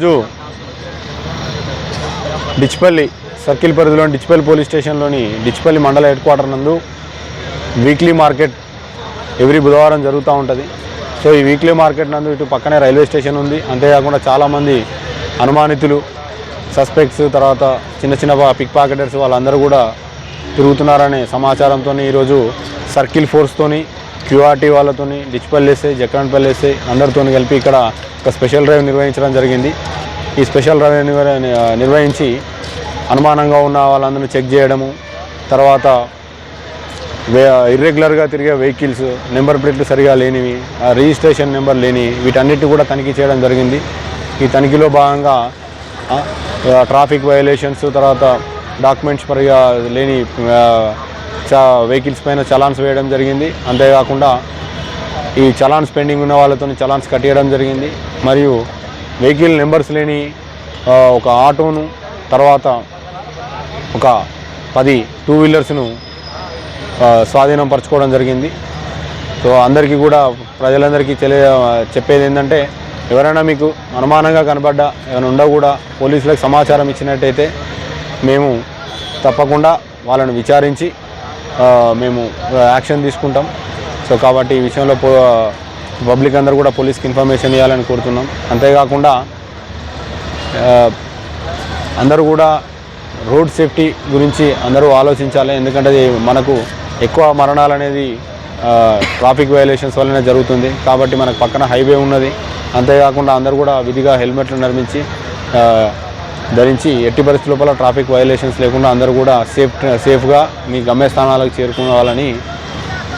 రోజు డిచ్పల్లి సర్కిల్ పరిధిలోని డిచ్పల్లి పోలీస్ స్టేషన్లోని డిచ్పల్లి మండల హెడ్ క్వార్టర్ నందు వీక్లీ మార్కెట్ ఎవ్రీ బుధవారం జరుగుతూ ఉంటుంది. సో ఈ వీక్లీ మార్కెట్ నందు ఇటు పక్కనే రైల్వే స్టేషన్ ఉంది. అంతేకాకుండా చాలామంది అనుమానితులు సస్పెక్ట్స్ తర్వాత చిన్న చిన్న పిక్ పాకెటర్స్ వాళ్ళందరూ కూడా తిరుగుతున్నారనే సమాచారంతో ఈరోజు సర్కిల్ ఫోర్స్తోని క్యూఆర్టీ వాళ్ళతోని డిచ్పల్లి ఎస్ఐ జక్రాన్పల్లి ఎస్ఐ అందరితో కలిపి ఇక్కడ ఒక స్పెషల్ డ్రైవ్ నిర్వహించడం జరిగింది. ఈ స్పెషల్ రెవెన్యూ నిర్వహించి అనుమానంగా ఉన్న వాళ్ళందరినీ చెక్ చేయడము తర్వాత వే ఇర్రెగ్యులర్గా తిరిగే వెహికల్స్ నెంబర్ ప్లేట్లు సరిగా లేనివి ఆ రిజిస్ట్రేషన్ నెంబర్ లేని వీటన్నిటి కూడా తనిఖీ చేయడం జరిగింది. ఈ తనిఖీలో భాగంగా ట్రాఫిక్ వయలేషన్స్ తర్వాత డాక్యుమెంట్స్ పరిగా లేని చా వెహికల్స్ పైన చలాన్స్ వేయడం జరిగింది. అంతేకాకుండా ఈ చలాన్స్ పెండింగ్ ఉన్న వాళ్ళతో చలాన్స్ కట్టేయడం జరిగింది. మరియు వెహికల్ నెంబర్స్ లేని ఒక ఆటోను తర్వాత ఒక పది టూ వీలర్స్ను స్వాధీనం పరచుకోవడం జరిగింది. సో అందరికీ కూడా ప్రజలందరికీ తెలియ చెప్పేది ఏంటంటే ఎవరైనా మీకు అనుమానంగా కనబడ్డా ఏమైనా ఉండా కూడా పోలీసులకు సమాచారం ఇచ్చినట్టయితే మేము తప్పకుండా వాళ్ళను విచారించి మేము యాక్షన్ తీసుకుంటాం. సో కాబట్టి ఈ విషయంలో పో పబ్లిక్ అందరూ కూడా పోలీస్కి ఇన్ఫర్మేషన్ ఇవ్వాలని కోరుతున్నాం. అంతేకాకుండా అందరూ కూడా రోడ్ సేఫ్టీ గురించి అందరూ ఆలోచించాలి. ఎందుకంటే అది మనకు ఎక్కువ మరణాలు అనేది ట్రాఫిక్ వయలేషన్స్ వల్లనే జరుగుతుంది. కాబట్టి మనకు పక్కన హైవే ఉన్నది. అంతేకాకుండా అందరూ కూడా విధిగా హెల్మెట్లు నిర్మించి ధరించి ఎట్టి పరిస్థితి లోపల ట్రాఫిక్ వయలేషన్స్ లేకుండా అందరూ కూడా సేఫ్ సేఫ్గా మీ గమ్యస్థానాలకు చేరుకోవాలని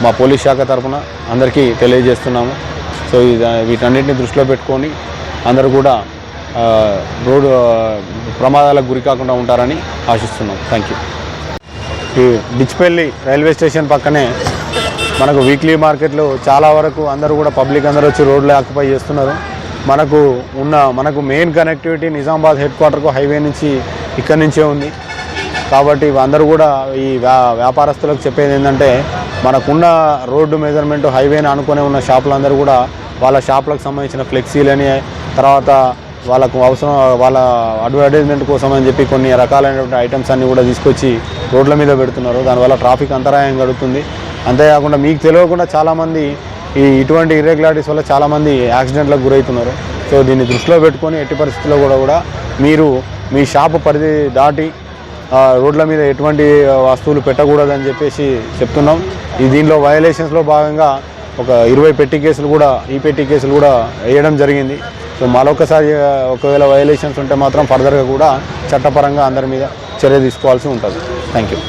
మా పోలీస్ శాఖ తరఫున అందరికీ తెలియజేస్తున్నాము. సో ఇది వీటన్నిటిని దృష్టిలో పెట్టుకొని అందరూ కూడా రోడ్డు ప్రమాదాలకు గురి కాకుండా ఉంటారని ఆశిస్తున్నాం. థ్యాంక్ యూ ఈ డిచ్పల్లి రైల్వే స్టేషన్ పక్కనే మనకు వీక్లీ మార్కెట్లో చాలా వరకు అందరూ కూడా పబ్లిక్ అందరూ వచ్చి రోడ్లు ఆక్యుపై చేస్తున్నారు. మనకు ఉన్న మనకు మెయిన్ కనెక్టివిటీ నిజామాబాద్ హెడ్ క్వార్టర్కు హైవే నుంచి ఇక్కడి నుంచే ఉంది. కాబట్టి అందరూ కూడా ఈ వ్యా వ్యాపారస్తులకు చెప్పేది ఏంటంటే మనకున్న రోడ్డు మెజర్మెంట్ హైవేని అనుకునే ఉన్న షాపులందరూ కూడా వాళ్ళ షాపులకు సంబంధించిన ఫ్లెక్సీలని తర్వాత వాళ్ళకు అవసరం వాళ్ళ అడ్వర్టైజ్మెంట్ కోసం అని చెప్పి కొన్ని రకాలైనటువంటి ఐటమ్స్ అన్నీ కూడా తీసుకొచ్చి రోడ్ల మీద పెడుతున్నారు. దానివల్ల ట్రాఫిక్ అంతరాయం కలుగుతుంది అంతేకాకుండా మీకు తెలియకుండా చాలామంది ఈ ఇటువంటి ఇర్రెగ్యులారిటీస్ వల్ల చాలామంది యాక్సిడెంట్లకు గురవుతున్నారు. సో దీన్ని దృష్టిలో పెట్టుకొని ఎట్టి పరిస్థితుల్లో కూడా కూడా మీరు మీ షాపు పరిధి దాటి రోడ్ల మీద ఎటువంటి వస్తువులు పెట్టకూడదని చెప్పేసి చెప్తున్నాం. ఈ దీనిలో వయలేషన్స్లో భాగంగా ఒక ఇరవై పెట్టి కేసులు కూడా ఈ పెట్టి కేసులు కూడా వేయడం జరిగింది. సో మరొకసారి ఒకవేళ వయలేషన్స్ ఉంటే మాత్రం ఫర్దర్గా కూడా చట్టపరంగా అందరి మీద చర్య తీసుకోవాల్సి ఉంటుంది. Thank you